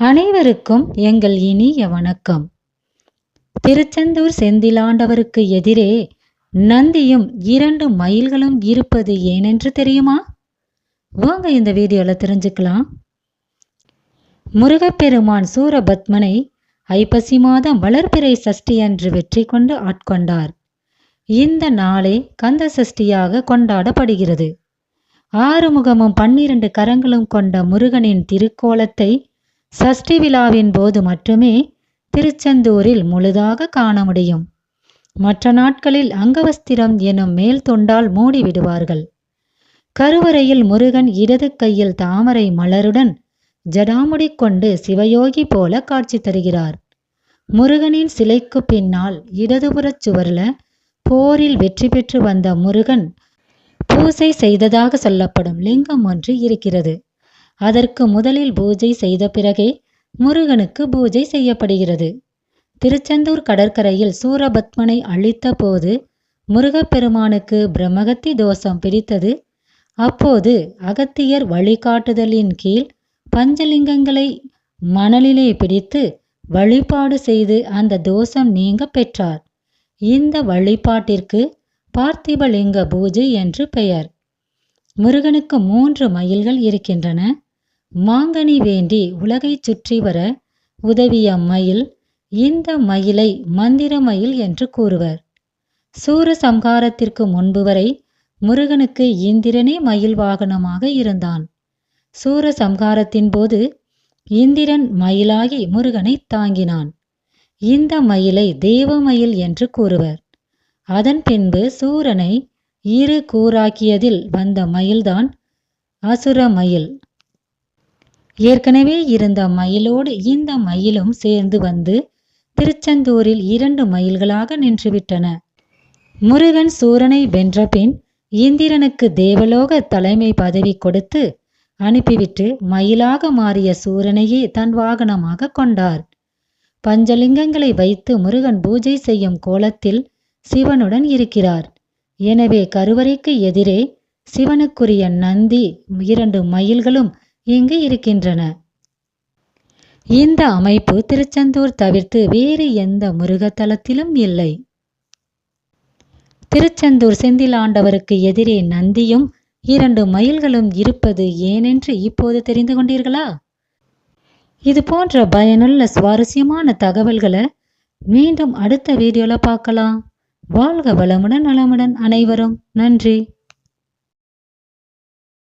அனைவருக்கும் எங்கள் இனிய வணக்கம். திருச்செந்தூர் செந்திலாண்டவருக்கு எதிரே நந்தியும் இரண்டு மயில்களும் இருப்பது ஏனென்று தெரியுமா? வாங்க இந்த வீடியோவில் தெரிஞ்சுக்கலாம். முருகப்பெருமான் சூரபத்மனை ஐப்பசி மாதம் வளர்பிறை சஷ்டி அன்று வெற்றி கொண்டு ஆட்கொண்டார். இந்த நாளே கந்த சஷ்டியாக கொண்டாடப்படுகிறது. ஆறுமுகமும் பன்னிரண்டு கரங்களும் கொண்ட முருகனின் திருக்கோலத்தை சஷ்டி விழாவின் போது மட்டுமே திருச்செந்தூரில் முழுதாக காண முடியும். மற்ற நாட்களில் அங்கவஸ்திரம் எனும் மேல் தொண்டால் மூடி விடுவார்கள். கருவறையில் முருகன் இடது கையில் தாமரை மலருடன் ஜடாமுடி கொண்டு சிவயோகி போல காட்சி தருகிறார். முருகனின் சிலைக்கு பின்னால் இடதுபுறச் சுவர்ல போரில் வெற்றி பெற்று வந்த முருகன் பூசை செய்ததாக சொல்லப்படும் லிங்கம் ஒன்று இருக்கிறது. அதற்கு முதலில் பூஜை செய்த பிறகே முருகனுக்கு பூஜை செய்யப்படுகிறது. திருச்செந்தூர் கடற்கரையில் சூரபத்மனை அழித்த போது முருகப்பெருமானுக்கு பிரம்மகத்தி தோஷம் பிடித்தது. அப்போது அகத்தியர் வழிகாட்டுதலின் கீழ் பஞ்சலிங்கங்களை மணலிலே பிடித்து வழிபாடு செய்து அந்த தோஷம் நீங்க பெற்றார். இந்த வழிபாட்டிற்கு பார்த்திபலிங்க பூஜை என்று பெயர். முருகனுக்கு மூன்று மயில்கள் இருக்கின்றன. மாங்கனி வேண்டி உலகை சுற்றி வர உதவிய மயில் இந்த மயிலை மந்திர மயில் என்று கூறுவர். சூர சம்ஹாரத்திற்கு முன்பு வரை முருகனுக்கு இந்திரனே மயில் வாகனமாக இருந்தான். சூர சம்ஹாரத்தின் போது இந்திரன் மயிலாகி முருகனை தாங்கினான். இந்த மயிலை தேவமயில் என்று கூறுவர். அதன் பின்பு சூரனை இரு கூறாக்கியதில் வந்த மயில்தான் அசுர மயில். ஏற்கனவே இருந்த மயிலோடு இந்த மயிலும் சேர்ந்து வந்து திருச்செந்தூரில் இரண்டு மயில்களாக நின்றுவிட்டன. முருகன் சூரனை வென்றபின் இந்திரனுக்கு தேவலோக தலைமை பதவி கொடுத்து அனுப்பிவிட்டு மயிலாக மாறிய சூரனையே தன் வாகனமாக கொண்டார். பஞ்சலிங்கங்களை வைத்து முருகன் பூஜை செய்யும் கோலத்தில் சிவனுடன் இருக்கிறார். எனவே கருவறைக்கு எதிரே சிவனுக்குரிய நந்தி இரண்டு மயில்களும் இங்கு இருக்கின்றன. இந்த அமைப்பு திருச்செந்தூர் தவிர்த்து வேறு எந்த முருகத்தலத்திலும் இல்லை. திருச்செந்தூர் செந்திலாண்டவருக்கு எதிரே நந்தியும் இரண்டு மயில்களும் இருப்பது ஏனென்று இப்போது தெரிந்து கொண்டீர்களா? இது போன்ற பயனுள்ள சுவாரஸ்யமான தகவல்களை மீண்டும் அடுத்த வீடியோல பார்க்கலாம். வாழ்க வளமுடன் நலமுடன் அனைவரும். நன்றி.